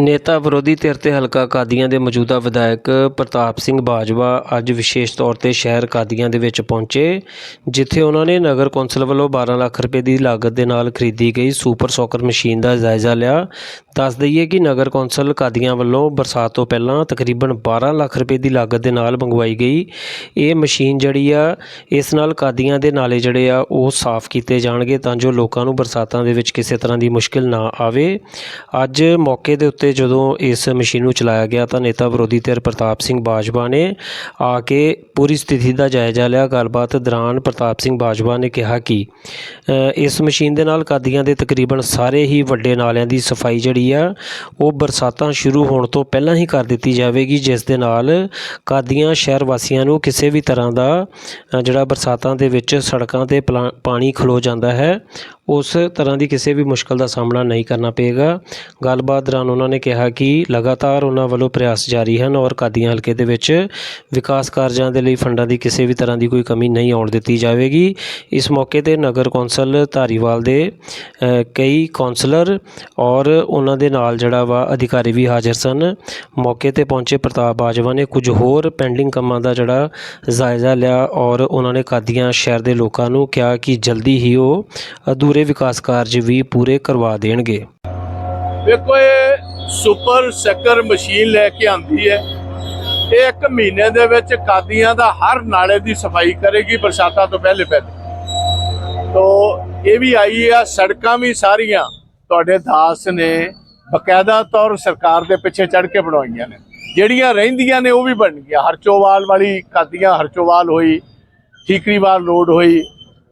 ਨੇਤਾ ਵਿਰੋਧੀ ਧਿਰ ਤੇ ਹਲਕਾ ਕਾਦੀਆਂ ਦੇ ਮੌਜੂਦਾ ਵਿਧਾਇਕ ਪ੍ਰਤਾਪ ਸਿੰਘ ਬਾਜਵਾ ਅੱਜ ਵਿਸ਼ੇਸ਼ ਤੌਰ ਤੇ ਸ਼ਹਿਰ ਕਾਦੀਆਂ ਦੇ ਵਿੱਚ ਪਹੁੰਚੇ, ਜਿੱਥੇ ਉਹਨਾਂ ਨੇ ਨਗਰ ਕੌਂਸਲ ਵੱਲੋਂ 12 ਲੱਖ ਰੁਪਏ ਦੀ ਲਾਗਤ ਦੇ ਨਾਲ ਖਰੀਦੀ ਗਈ ਸੁਪਰ ਸੌਕਰ ਮਸ਼ੀਨ ਦਾ ਜਾਇਜ਼ਾ ਲਿਆ ਦੱਸ ਦਈਏ ਕਿ ਨਗਰ ਕੌਂਸਲ ਕਾਦੀਆਂ ਵੱਲੋਂ ਬਰਸਾਤ ਤੋਂ ਪਹਿਲਾਂ ਤਕਰੀਬਨ 12 ਲੱਖ ਰੁਪਏ ਦੀ ਲਾਗਤ ਦੇ ਨਾਲ ਮੰਗਵਾਈ ਗਈ। ਇਹ ਮਸ਼ੀਨ ਜਿਹੜੀ ਆ, ਇਸ ਨਾਲ ਕਾਦੀਆਂ ਦੇ ਨਾਲੇ ਜਿਹੜੇ ਆ, ਉਹ ਸਾਫ਼ ਕੀਤੇ ਜਾਣਗੇ ਤਾਂ ਜੋ ਲੋਕਾਂ ਨੂੰ ਬਰਸਾਤਾਂ ਦੇ ਵਿੱਚ ਕਿਸੇ ਤਰ੍ਹਾਂ ਦੀ ਮੁਸ਼ਕਿਲ ਨਾ ਆਵੇ। ਅੱਜ ਮੌਕੇ ਦੇ ਉੱਤੇ ਜਦੋਂ ਇਸ ਮਸ਼ੀਨ ਨੂੰ ਚਲਾਇਆ ਗਿਆ ਤਾਂ ਨੇਤਾ ਵਿਰੋਧੀ ਧਿਰ ਪ੍ਰਤਾਪ ਸਿੰਘ ਬਾਜਵਾ ਨੇ ਆ ਕੇ ਪੂਰੀ ਸਥਿਤੀ ਦਾ ਜਾਇਜ਼ਾ ਲਿਆ। ਗੱਲਬਾਤ ਦੌਰਾਨ ਪ੍ਰਤਾਪ ਸਿੰਘ ਬਾਜਵਾ ਨੇ ਕਿਹਾ ਕਿ ਇਸ ਮਸ਼ੀਨ ਦੇ ਨਾਲ ਕਾਦੀਆਂ ਦੇ ਤਕਰੀਬਨ ਸਾਰੇ ਹੀ ਵੱਡੇ ਨਾਲਿਆਂ ਦੀ ਸਫ਼ਾਈ ਜਿਹੜੀ ਆ, ਉਹ ਬਰਸਾਤਾਂ ਸ਼ੁਰੂ ਹੋਣ ਤੋਂ ਪਹਿਲਾਂ ਹੀ ਕਰ ਦਿੱਤੀ ਜਾਵੇਗੀ, ਜਿਸ ਦੇ ਨਾਲ ਕਾਦੀਆਂ ਸ਼ਹਿਰ ਵਾਸੀਆਂ ਨੂੰ ਕਿਸੇ ਵੀ ਤਰ੍ਹਾਂ ਦਾ ਜਿਹੜਾ ਬਰਸਾਤਾਂ ਦੇ ਵਿੱਚ ਸੜਕਾਂ ਤੇ ਪਲਾ- ਪਾਣੀ ਖਲੋ ਜਾਂਦਾ ਹੈ, ਉਸ ਤਰ੍ਹਾਂ ਦੀ ਕਿਸੇ ਵੀ ਮੁਸ਼ਕਲ ਦਾ ਸਾਹਮਣਾ ਨਹੀਂ ਕਰਨਾ ਪਏਗਾ। ਗੱਲਬਾਤ ਦੌਰਾਨ ਉਹਨਾਂ ਨੇ ਕਿਹਾ ਕਿ ਲਗਾਤਾਰ ਉਹਨਾਂ ਵੱਲੋਂ ਪ੍ਰਯਾਸ ਜਾਰੀ ਹਨ ਔਰ ਕਾਦੀਆਂ ਹਲਕੇ ਦੇ ਵਿੱਚ ਵਿਕਾਸ ਕਾਰਜਾਂ ਦੇ ਲਈ ਫੰਡਾਂ ਦੀ ਕਿਸੇ ਵੀ ਤਰ੍ਹਾਂ ਦੀ ਕੋਈ ਕਮੀ ਨਹੀਂ ਆਉਣ ਦਿੱਤੀ ਜਾਵੇਗੀ। ਇਸ ਮੌਕੇ ਤੇ ਨਗਰ ਕੌਂਸਲ ਧਾਰੀਵਾਲ ਦੇ ਕਈ ਕੌਂਸਲਰ ਔਰ ਉਹਨਾਂ ਦੇ ਨਾਲ ਜਿਹੜਾ ਵਾ ਅਧਿਕਾਰੀ ਵੀ ਹਾਜ਼ਰ ਸਨ। ਮੌਕੇ ਤੇ ਪਹੁੰਚੇ ਪ੍ਰਤਾਪ ਬਾਜਵਾ ਨੇ ਕੁਝ ਹੋਰ ਪੈਂਡਿੰਗ ਕੰਮਾਂ ਦਾ ਜਿਹੜਾ ਜਾਇਜ਼ਾ ਲਿਆ ਔਰ ਉਹਨਾਂ ਨੇ ਕਾਦੀਆਂ ਸ਼ਹਿਰ ਦੇ ਲੋਕਾਂ ਨੂੰ ਕਿਹਾ ਕਿ ਜਲਦੀ ਹੀ ਉਹ ਅਧੂਰੇ ਵਿਕਾਸ ਕਾਰਜ ਵੀ ਪੂਰੇ ਕਰਵਾ ਦੇਣਗੇ। ਵੇਖੋ ਇਹ ਸੁਪਰ ਸ਼ੱਕਰ ਮਸ਼ੀਨ ਲੈ ਕੇ ਆਂਦੀ ਹੈ। ਇਹ ਇੱਕ ਮਹੀਨੇ ਦੇ ਵਿੱਚ ਕਾਦੀਆਂ ਦਾ ਹਰ ਨਾਲੇ ਦੀ ਸਫ਼ਾਈ ਕਰੇਗੀ ਬਰਸਾਤਾਂ ਤੋਂ ਪਹਿਲੇ ਪਹਿਲੇ ਤੋ, ਇਹ ਵੀ ਆਈ ਆ, ਸੜਕਾਂ ਵੀ ਸਾਰੀਆਂ ਤੁਹਾਡੇ ਦਾਸ ਨੇ ਬਕਾਇਦਾ ਤੌਰ ਸਰਕਾਰ ਦੇ ਪਿੱਛੇ ਚੜ ਕੇ ਬਣਵਾਈਆਂ ਨੇ। ਜਿਹੜੀਆਂ ਰਹਿੰਦੀਆਂ ਨੇ ਉਹ ਵੀ ਬਣ ਗਈਆਂ। ਹਰਚੋਵਾਲ ਵਾਲੀ ਕਾਦੀਆਂ ਹਰਚੋਵਾਲ ਹੋਈ, ਠੀਕਰੀਵਾਲ ਰੋਡ ਹੋਈ,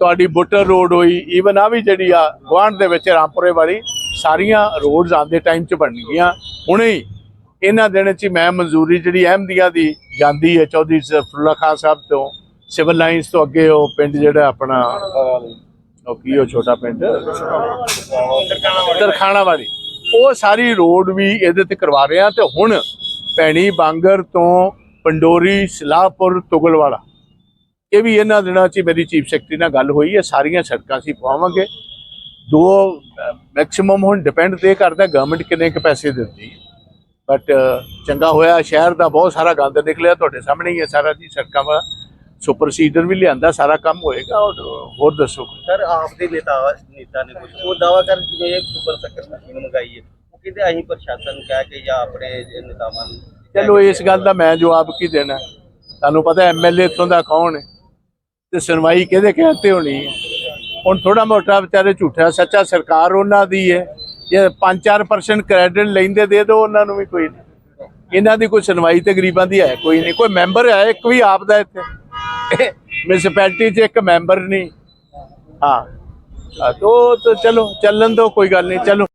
ਤੁਹਾਡੀ ਬੁੱਟਰ ਰੋਡ ਹੋਈ ਈਵਨ ਆ ਵੀ ਜਿਹੜੀ ਆ ਗੁਆਂਢ ਦੇ ਵਿੱਚ ਰਾਮਪੁਰੇ ਵਾਲੀ, ਸਾਰੀਆਂ ਰੋਡਸ ਆਉਂਦੇ ਟਾਈਮ 'ਚ ਬਣ ਗਈਆਂ। ਹੁਣੇ ਹੀ ਇਹਨਾਂ ਦਿਨਾਂ 'ਚ ਹੀ ਮੈਂ ਮਨਜ਼ੂਰੀ ਜਿਹੜੀ ਅਹਿਮਦੀਆਂ ਦੀ ਜਾਂਦੀ ਹੈ, ਚੌਧਰੀ ਜ਼ਫਰੁੱਲਾ ਖਾਨ ਸਾਹਿਬ ਤੋਂ, ਸਿਵਲ ਲਾਈਨਸ ਤੋਂ ਅੱਗੇ ਉਹ ਪਿੰਡ ਜਿਹੜਾ ਆਪਣਾ ਉਹ ਕੀ ਉਹ ਛੋਟਾ ਪਿੰਡ? ਤਰਖਾਣਾ ਵਾਲੀ ਉਹ ਸਾਰੀ ਰੋਡ ਵੀ ਇਹਦੇ ਤੇ ਕਰਵਾ ਰਹੇ ਆ ਤੇ ਹੁਣ ਭੈਣੀ ਬਾਂਗਰ ਤੋਂ ਪੰਡੋਰੀ, ਸਲਾਹਪੁਰ ਤੁਗਲਵਾਲਾ ਇਹ ਵੀ ਇਹਨਾਂ ਦਿਨਾਂ 'ਚ ਮੇਰੀ ਚੀਫ ਸੈਕਟਰੀ ਨਾਲ ਗੱਲ ਹੋਈ ਹੈ, ਸਾਰੀਆਂ ਸੜਕਾਂ ਅਸੀਂ ਪਵਾਵਾਂਗੇ। ਦੋ, ਮੈਕਸਿਮਮ ਹੁਣ ਡਿਪੈਂਡ ਤੇ ਕਰਦਾ ਗਵਰਨਮੈਂਟ ਕਿੰਨੇ ਕੁ ਪੈਸੇ ਦਿੰਦੀ ਬਟ ਚੰਗਾ ਹੋਇਆ, ਸ਼ਹਿਰ ਦਾ ਬਹੁਤ ਸਾਰਾ ਗੰਦ ਨਿਕਲਿਆ, ਤੁਹਾਡੇ ਸਾਹਮਣੇ ਹੀ ਹੈ ਸਾਰਾ ਜੀ, ਸੜਕਾਂ ਦਾ ਸੁਪਰ ਸੀਡਰ ਵੀ ਲਿਆਂਦਾ ਸਾਰਾ ਕੰਮ ਹੋਏਗਾ ਔਰ ਹੋਰ ਦੱਸੋ ਸਰ ਆਪ ਦੇ ਨੇਤਾ ਨੇਤਾ ਨੇ ਕੁਝ ਉਹ ਦਾਵਾ ਕਰ ਜਿਵੇਂ ਸੁਪਰ ਸੱਕਰ ਮਸ਼ੀਨ ਮੰਗਾਈ ਹੈ। ਉਹ ਕਹਿੰਦੇ ਅਸੀਂ ਪ੍ਰਸ਼ਾਸਨ ਕਹਿ ਕੇ ਜਾਂ ਆਪਣੇ ਨੇਤਾਵਾਂ ਨੂੰ ਚਲੋ ਇਸ ਗੱਲ ਦਾ ਮੈਂ ਜਵਾਬ ਕੀ ਦੇਣਾ? ਤੁਹਾਨੂੰ ਪਤਾ ਐਮਐਲਏ ਇੱਥੋਂ ਦਾ ਕੌਣ ਹੈ? ਤੇ ਸੁਣਵਾਈ ਕਿਹਦੇ ਕਹਤੇ ਹੋਣੀ ਹੈ? ਹੁਣ ਥੋੜਾ ਮੋਟਾ ਵਿਚਾਰੇ ਝੂਠਾ ਸੱਚਾ ਸਰਕਾਰ ਉਹਨਾਂ ਦੀ ਹੈ। ਜੇ 5-4% ਕ੍ਰੈਡਿਟ ਲੈਂਦੇ ਦੇ ਦਿਓ ਉਹਨਾਂ ਨੂੰ ਵੀ ਕੋਈ। ਇਹਨਾਂ ਦੀ ਕੋਈ ਸੁਣਵਾਈ ਤੇ ਗਰੀਬਾਂ ਦੀ ਹੈ ਕੋਈ ਨਹੀਂ। ਕੋਈ ਮੈਂਬਰ ਹੈ ਇੱਕ ਵੀ ਆਪ ਦਾ ਇੱਥੇ? ਮਿਊਨਿਸਪੈਲਿਟੀ 'ਚ ਇੱਕ ਮੈਂਬਰ ਨਹੀਂ। ਹਾਂ। ਹਾਂ, ਤੋ ਤੋ ਚਲੋ ਚੱਲਣ ਦੋ ਕੋਈ ਗੱਲ ਨਹੀਂ ਚਲੋ।